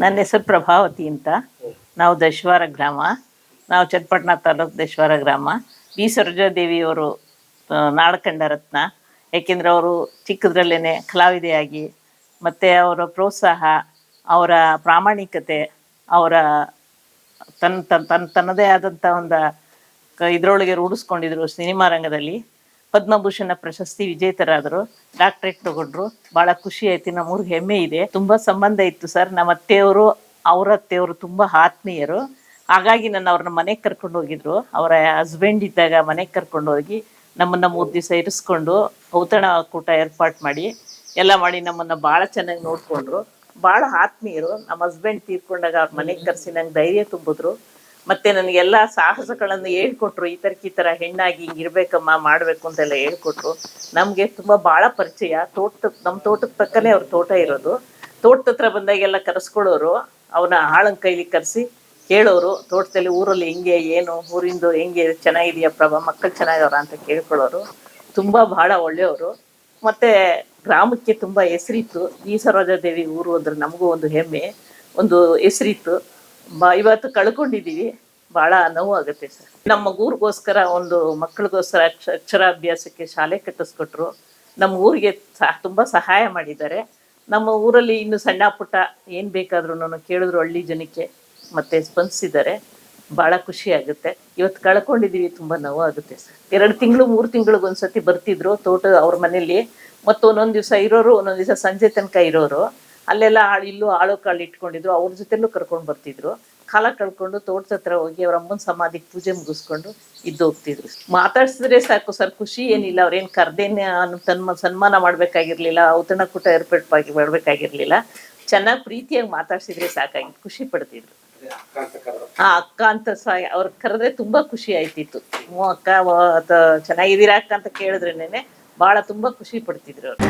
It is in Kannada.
ನನ್ನ ಹೆಸರು ಪ್ರಭಾವತಿ ಅಂತ. ನಾವು ದಶವಾರ ಗ್ರಾಮ. ನಾವು ಚನ್ನಪಟ್ಟಣ ತಾಲೂಕು ದಶವಾರ ಗ್ರಾಮ. ಬಿ ಸರೋಜಾದೇವಿಯವರು ನಾಡಕಂಡ ರತ್ನ. ಏಕೆಂದರೆ ಅವರು ಚಿಕ್ಕದ್ರಲ್ಲೇ ಕಲಾವಿದೆಯಾಗಿ, ಮತ್ತು ಅವರ ಪ್ರೋತ್ಸಾಹ, ಅವರ ಪ್ರಾಮಾಣಿಕತೆ, ಅವರ ತನ್ನ ತನ್ನ ತನ್ನ, ತನ್ನದೇ ಆದಂಥ ಒಂದು ಇದ್ರೊಳಗೆ ರೂಢಿಸ್ಕೊಂಡಿದ್ರು ಸಿನಿಮಾ ರಂಗದಲ್ಲಿ. ಪದ್ಮಭೂಷಣ ಪ್ರಶಸ್ತಿ ವಿಜೇತರಾದರು. ಡಾಕ್ಟ್ರೇಟ್ ತಗೊಂಡ್ರು. ಬಹಳ ಖುಷಿ ಆಯ್ತು. ನಮ್ಮೂರಿಗೆ ಹೆಮ್ಮೆ ಇದೆ. ತುಂಬಾ ಸಂಬಂಧ ಇತ್ತು ಸರ್. ನಮ್ಮ ಅತ್ತೆಯವರು, ಅವ್ರ ಅತ್ತೆಯವರು ತುಂಬಾ ಆತ್ಮೀಯರು. ಹಾಗಾಗಿ ನನ್ನ ಅವ್ರನ್ನ ಮನೆಗೆ ಕರ್ಕೊಂಡು ಹೋಗಿದ್ರು. ಅವರ ಹಸ್ಬೆಂಡ್ ಇದ್ದಾಗ ಮನೆಗೆ ಕರ್ಕೊಂಡು ಹೋಗಿ ನಮ್ಮನ್ನ ಮೂರು ದಿವಸ ಇರಿಸ್ಕೊಂಡು ಔತಣ ಕೂಟ ಏರ್ಪಾಟ್ ಮಾಡಿ ಎಲ್ಲ ಮಾಡಿ ನಮ್ಮನ್ನ ಭಾಳ ಚೆನ್ನಾಗಿ ನೋಡ್ಕೊಂಡ್ರು. ಬಹಳ ಆತ್ಮೀಯರು. ನಮ್ಮ ಹಸ್ಬೆಂಡ್ ತೀರ್ಕೊಂಡಾಗ ಅವ್ರ ಮನೆಗೆ ಕರೆಸಿ ನಂಗೆ ಧೈರ್ಯ ತುಂಬಿದ್ರು. ಮತ್ತೆ ನನಗೆಲ್ಲ ಸಾಹಸಗಳನ್ನು ಹೇಳ್ಕೊಟ್ರು. ಈ ಥರಕ್ಕೆ ಈ ಥರ ಹೆಣ್ಣಾಗಿ ಹಿಂಗಿರ್ಬೇಕಮ್ಮ ಮಾಡಬೇಕು ಅಂತೆಲ್ಲ ಹೇಳ್ಕೊಟ್ರು. ನಮಗೆ ತುಂಬ ಭಾಳ ಪರಿಚಯ. ತೋಟ ನಮ್ಮ ತೋಟದ ಪಕ್ಕನೇ ಅವ್ರ ತೋಟ ಇರೋದು. ತೋಟದ ಹತ್ರ ಬಂದಾಗೆಲ್ಲ ಕರೆಸ್ಕೊಳ್ಳೋರು ಅವನ ಆಳನ್ ಕೈಲಿ ಕರೆಸಿ ಕೇಳೋರು. ತೋಟದಲ್ಲಿ ಊರಲ್ಲಿ ಹೆಂಗೆ, ಏನು, ಊರಿಂದು ಹೆಂಗೆ, ಚೆನ್ನಾಗಿದೆಯಾ ಪ್ರಭಾ, ಮಕ್ಕಳು ಚೆನ್ನಾಗವ್ರ ಅಂತ ಕೇಳ್ಕೊಳ್ಳೋರು ತುಂಬ ಭಾಳ ಒಳ್ಳೆಯವರು. ಮತ್ತೆ ಗ್ರಾಮಕ್ಕೆ ತುಂಬ ಹೆಸರಿತ್ತು. ಈ ಸರೋಜಾದೇವಿ ಊರು ಅಂದ್ರೆ ನಮಗೂ ಒಂದು ಹೆಮ್ಮೆ. ಒಂದು ಹೆಸರಿತ್ತು. ಇವತ್ತು ಕಳ್ಕೊಂಡಿದ್ದೀವಿ. ಭಾಳ ನೋವು ಆಗುತ್ತೆ ಸರ್. ನಮ್ಮ ಊರಿಗೋಸ್ಕರ ಒಂದು ಮಕ್ಕಳಿಗೋಸ್ಕರ ಅಕ್ಷ, ಅಕ್ಷರಾಭ್ಯಾಸಕ್ಕೆ ಶಾಲೆ ಕಟ್ಟಿಸ್ಕೊಟ್ರು. ನಮ್ಮ ಊರಿಗೆ ಸಹ ತುಂಬ ಸಹಾಯ ಮಾಡಿದ್ದಾರೆ. ನಮ್ಮ ಊರಲ್ಲಿ ಇನ್ನು ಸಣ್ಣ ಪುಟ್ಟ ಏನು ಬೇಕಾದ್ರೂ ಕೇಳಿದ್ರು ಹಳ್ಳಿ ಜನಕ್ಕೆ ಮತ್ತೆ ಸ್ಪಂದಿಸಿದ್ದಾರೆ. ಭಾಳ ಖುಷಿ ಆಗುತ್ತೆ. ಇವತ್ತು ಕಳ್ಕೊಂಡಿದ್ದೀವಿ, ತುಂಬ ನೋವು ಆಗುತ್ತೆ ಸರ್. ಎರಡು ತಿಂಗಳು, ಮೂರು ತಿಂಗಳಿಗೆ ಒಂದ್ಸತಿ ಬರ್ತಿದ್ರು ತೋಟ ಅವ್ರ ಮನೇಲಿ ಮತ್ತು ಒಂದೊಂದು ದಿವಸ ಇರೋರು, ಒಂದೊಂದು ದಿವಸ ಸಂಜೆ ತನಕ ಇರೋರು. ಅಲ್ಲೆಲ್ಲ ಇಲ್ಲೂ ಆಳು ಕಾಳು ಇಟ್ಕೊಂಡಿದ್ರು. ಅವ್ರ ಜೊತೆಲೂ ಕರ್ಕೊಂಡು ಬರ್ತಿದ್ರು. ಕಾಲ ಕಳ್ಕೊಂಡು ತೋಟದ ಹತ್ರ ಹೋಗಿ ಅವ್ರ ಅಮ್ಮನ ಸಮಾಧಿಗೆ ಪೂಜೆ ಮುಗಿಸ್ಕೊಂಡು ಇದ್ದು ಹೋಗ್ತಿದ್ರು. ಮಾತಾಡ್ಸಿದ್ರೆ ಸಾಕು ಸರ್, ಖುಷಿ ಏನಿಲ್ಲ ಅವ್ರೇನು ಕರ್ದೇನೆ ತನ್ಮ ಸನ್ಮಾನ ಮಾಡ್ಬೇಕಾಗಿರ್ಲಿಲ್ಲ, ಔತಣ ಕೂಟ ಏರ್ಪಾಟ್ ಮಾಡ್ಬೇಕಾಗಿರ್ಲಿಲ್ಲ. ಚೆನ್ನಾಗಿ ಪ್ರೀತಿಯಾಗಿ ಮಾತಾಡ್ಸಿದ್ರೆ ಸಾಕಾಗಿತ್ತು, ಖುಷಿ ಪಡ್ತಿದ್ರು. ಆ ಅಕ್ಕ ಅಂತ ಸಹ ಅವ್ರು ಕರೆದ್ರೆ ತುಂಬಾ ಖುಷಿ ಆಯ್ತಿತ್ತು. ಅಕ್ಕ ಚೆನ್ನಾಗಿದ್ದೀರಾ ಅಕ್ಕ ಅಂತ ಕೇಳಿದ್ರೇನೆ ಬಹಳ ತುಂಬಾ ಖುಷಿ ಪಡ್ತಿದ್ರು ಅವ್ರು.